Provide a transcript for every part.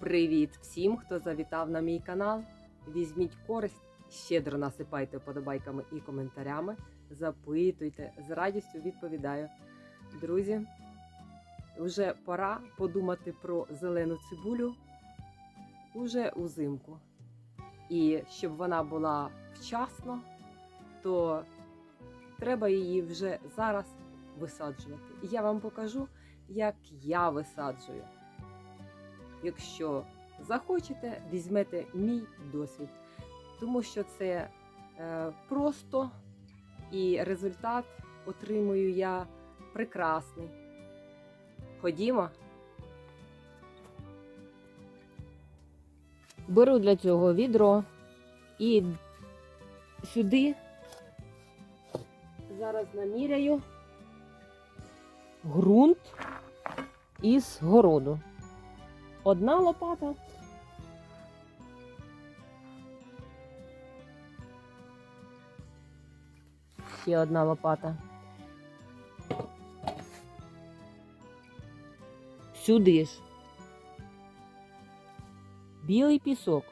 Привіт всім, хто завітав на мій канал. Візьміть користь, щедро насипайте подобайками і коментарями. Запитуйте, з радістю відповідаю. Друзі, вже пора подумати про зелену цибулю уже узимку. І щоб вона була вчасно, то треба її вже зараз висаджувати. І я вам покажу, як я висаджую. Якщо захочете, візьмете мій досвід, тому що це е, просто і результат отримую я прекрасний. Ходімо. Беру для цього відро і сюди зараз наміряю ґрунт із городу. Одна лопата. Ще одна лопата. Сюди ж. Білий пісок.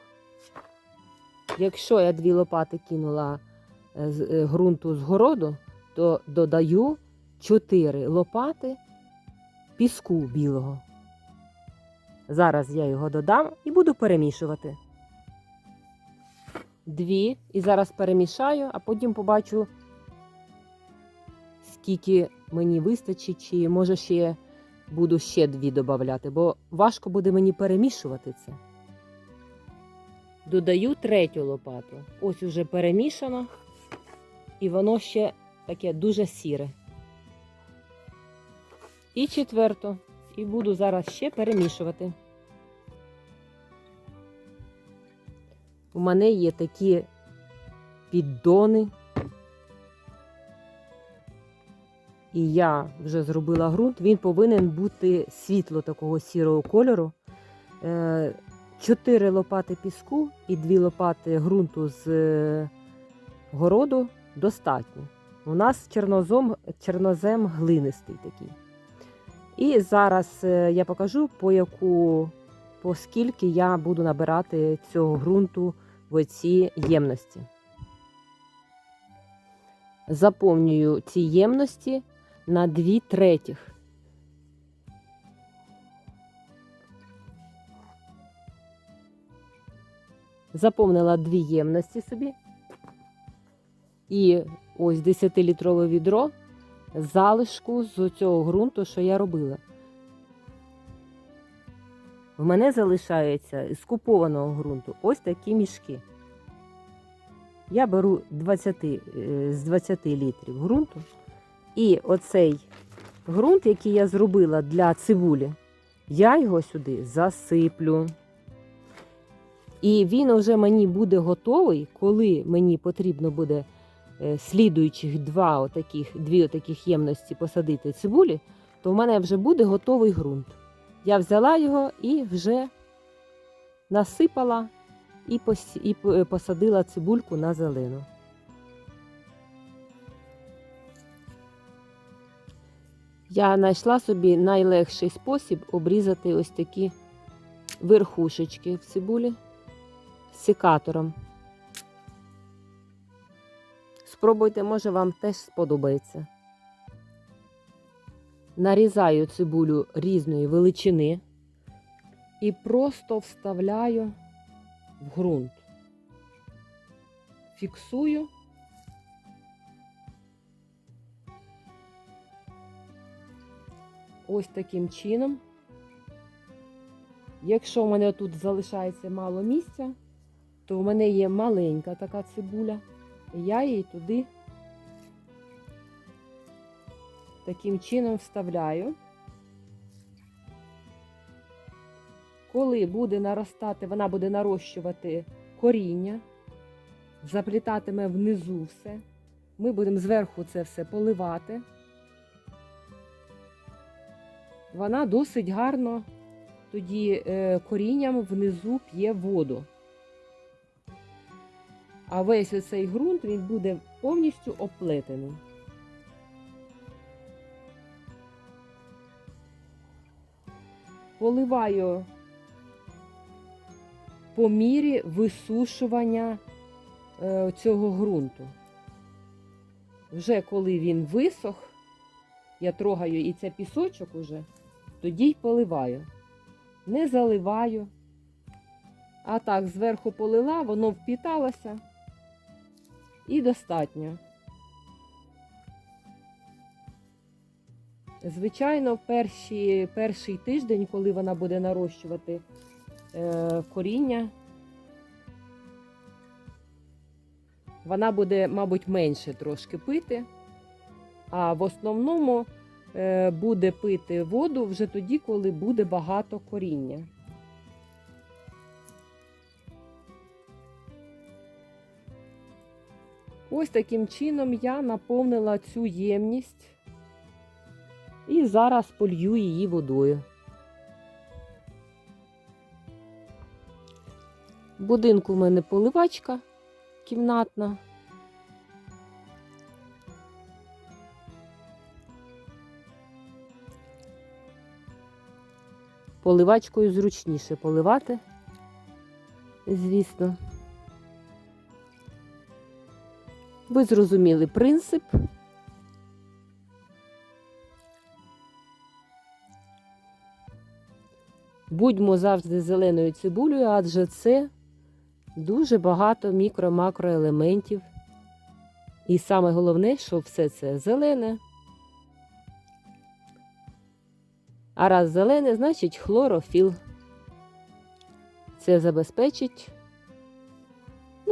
Якщо я дві лопати кинула е, з е, ґрунту з городу, то додаю 4 лопати піску білого. Зараз я його додам і буду перемішувати. Дві. І зараз перемішаю, а потім побачу, скільки мені вистачить, чи може ще буду ще дві додати, бо важко буде мені перемішувати це. Додаю третю лопату. Ось уже перемішано, і воно ще таке дуже сіре. І четверту. І буду зараз ще перемішувати. У мене є такі піддони. І я вже зробила ґрунт. Він повинен бути світло такого сірого кольору. Е, Чотири лопати піску і дві лопати ґрунту з е, городу достатньо. У нас чорнозем, чорнозем глинистий такий. І зараз е, я покажу, по яку, по скільки я буду набирати цього ґрунту в оці ємності. Заповнюю ці ємності на 2 третіх. Заповнила дві ємності собі. І ось 10-літрове відро залишку з цього ґрунту, що я робила. В мене залишається з купованого ґрунту ось такі мішки. Я беру 20, е, з 20 літрів ґрунту. І оцей ґрунт, який я зробила для цибулі, я його сюди засиплю. І він вже мені буде готовий, коли мені потрібно буде слідуючих два отаких, дві отаких ємності посадити цибулі, то в мене вже буде готовий ґрунт. Я взяла його і вже насипала і, і посадила цибульку на зелену. Я знайшла собі найлегший спосіб обрізати ось такі верхушечки в цибулі секатором. Спробуйте, може вам теж сподобається. Нарізаю цибулю різної величини і просто вставляю в ґрунт. Фіксую. Ось таким чином. Якщо в мене тут залишається мало місця, то в мене є маленька така цибуля, я її туди таким чином вставляю. Коли буде наростати, вона буде нарощувати коріння, заплітатиме внизу все. Ми будемо зверху це все поливати. Вона досить гарно тоді е, корінням внизу п'є воду. А весь оцей ґрунт він буде повністю оплетений. Поливаю по мірі висушування е, цього ґрунту. Вже коли він висох, я трогаю і це пісочок уже, тоді й поливаю. Не заливаю. А так, зверху полила, воно впіталося і достатньо. Звичайно, перші, перший тиждень, коли вона буде нарощувати е, коріння, вона буде, мабуть, менше трошки пити, а в основному е, буде пити воду вже тоді, коли буде багато коріння. Ось таким чином я наповнила цю ємність і зараз полью її водою. В будинку в мене поливачка кімнатна. Поливачкою зручніше поливати, звісно. Ви зрозуміли принцип. Будьмо завжди зеленою цибулею, адже це дуже багато мікро-макроелементів. І саме головне, що все це зелене. А раз зелене, значить хлорофіл. Це забезпечить.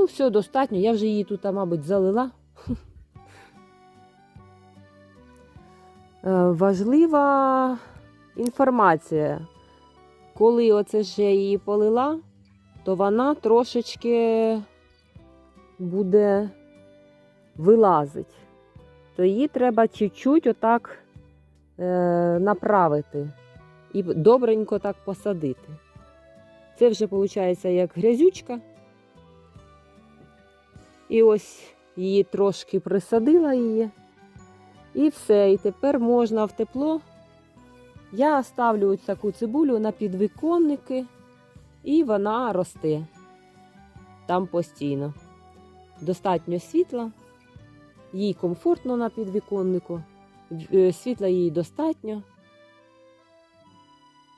Ну, все достатньо. Я вже її тут, мабуть, залила. Е, Важлива інформація. Коли оце я її полила, то вона трошечки буде вилазить. То її треба чуть-чуть отак е, направити і добренько так посадити. Це вже виходить як грязючка. І ось її трошки присадила її. І все. І тепер можна в тепло. Я ставлю ось таку цибулю на підвіконники, і вона росте там постійно. Достатньо світла, їй комфортно на підвіконнику, е, світла їй достатньо.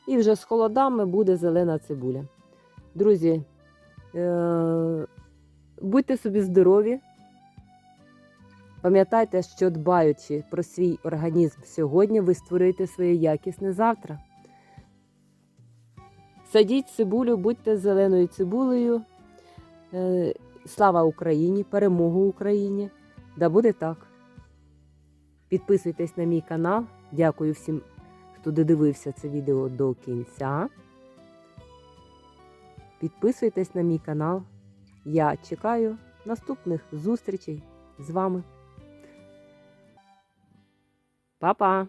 І вже з холодами буде зелена цибуля. Друзі, е- будьте собі здорові. Пам'ятайте, що дбаючи про свій організм сьогодні, ви створюєте своє якісне завтра. Садіть цибулю, будьте зеленою цибулею. Е, Слава Україні! Перемогу Україні! Да буде так. Підписуйтесь на мій канал. Дякую всім, хто додивився це відео до кінця. Підписуйтесь на мій канал. Я чекаю наступних зустрічей з вами. Па-па!